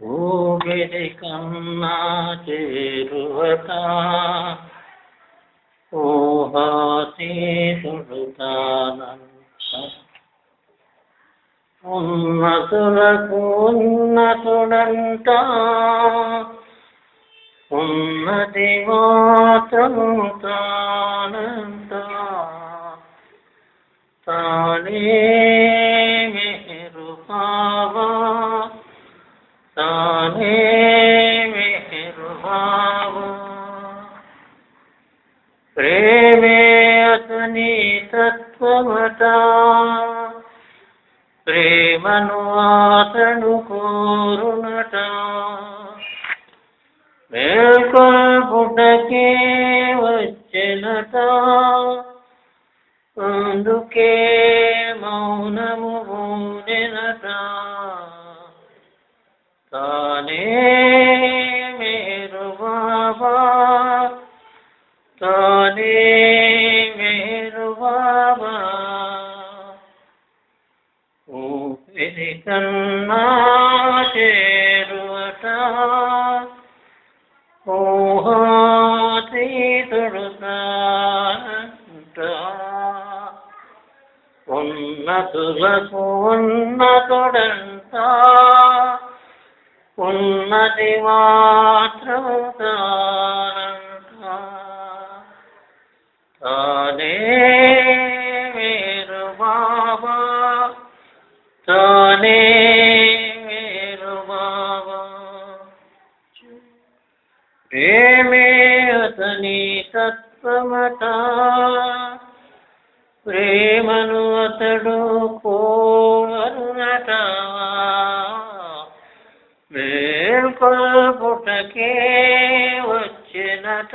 ඕගෙලි කන්නා චේරුවතා ඕහාසී සුරුතානන් උන්නතුරකුන්නතුඩන්තා උන්නතිවාතමුතානන්තා තානේ తానే మెహరు ప్రేమే అతని తత్వమట ప్రేమను అతను కోరునట. మేల్కొల్పుటకే వచ్చెనట. అందుకే మౌనము తానే మేరు బాబా ఊపిరి కన్నా చేరువట ఊహాతీతుడు తానంట ఉన్నతులకు ఉన్నతుడంట ఉన్నది మాత్రము తానంట తానే మీరు బాబా తానే మీరు బాబా ప్రేమే అతని తత్వమట ప్రేమను అతడు కోరునట మేల్కొల్పుటకే వచ్చినట.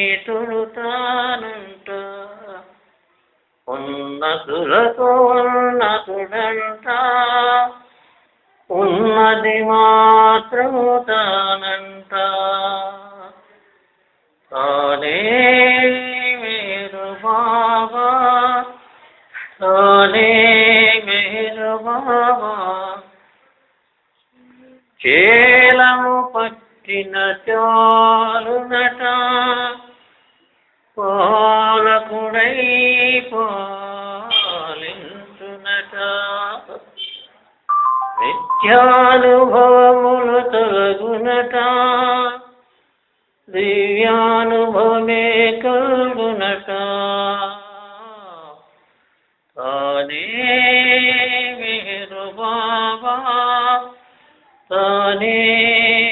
ఉన్నతులకు ఉన్నతుడంట ఉన్నది మాత్రము తానంట. తానే మీరు బాబా తానే మీరు బాబా చేలము పట్టిన చాలునట. పాలకుడై నిత్యానుభవములు తొలగునట దివ్యానుభవమే కలుగునట. తానే మీరు బాబా తానే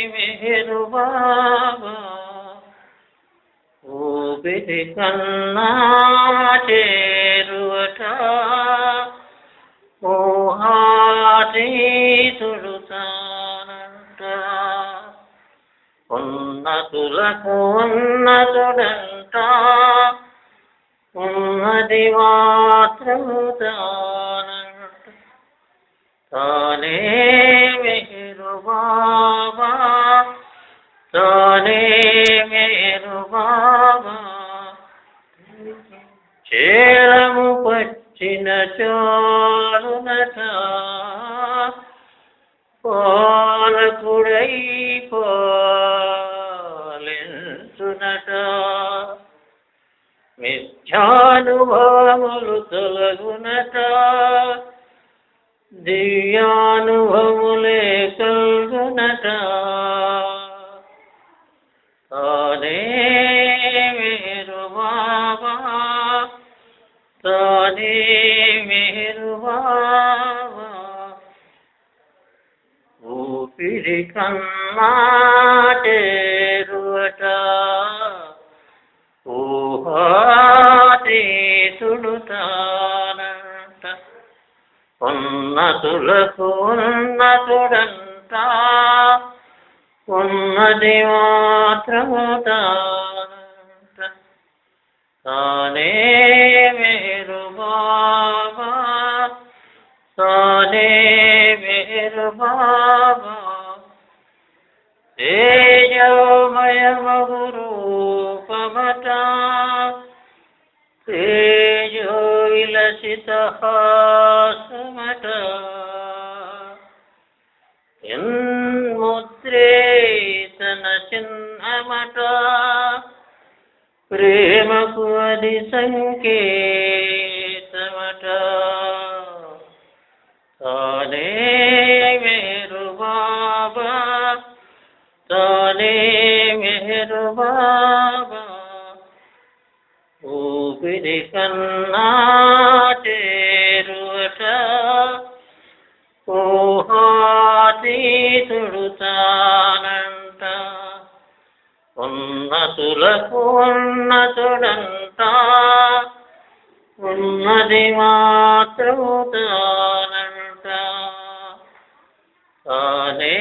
మీరు బాబా ఊపిరి కన్నా చేరువట ఊహాతీతుడు తానంట ఉన్నతులకు ఉన్నతుడంట. ఉన్నది మాత్రము తానంట. తానే మీరు బాబా. తానే మీరు బాబా. చేరము పచ్చిన చాలునట. మిథ్యానుభవములు తొలగునట దివ్యానుభవములే కలుగునట తానే మీరు బాబా తానే మీరు బాబా ఊపిరి కన్నా చేరువట تبث أمة تنفع ഉമ്മതി മാത്രേ മേരു ബാബ സാലേ മേരു ബാബ തേജോമയ മഹുര विलसितः समटः यन्मुद्रेतनचिह्नमट प्रेमकुवदिसङ्केतमट ताने मेरुबाबा ताने मेरुबाबा మేరు బాబా తానే మేరు బాబా ఊపిరి కన్నా చేరువట ఊహాతీతుడు తానంట ఉన్నతులకు ఉన్నతుడంట ఉన్నది మాత్రము తానంట తానే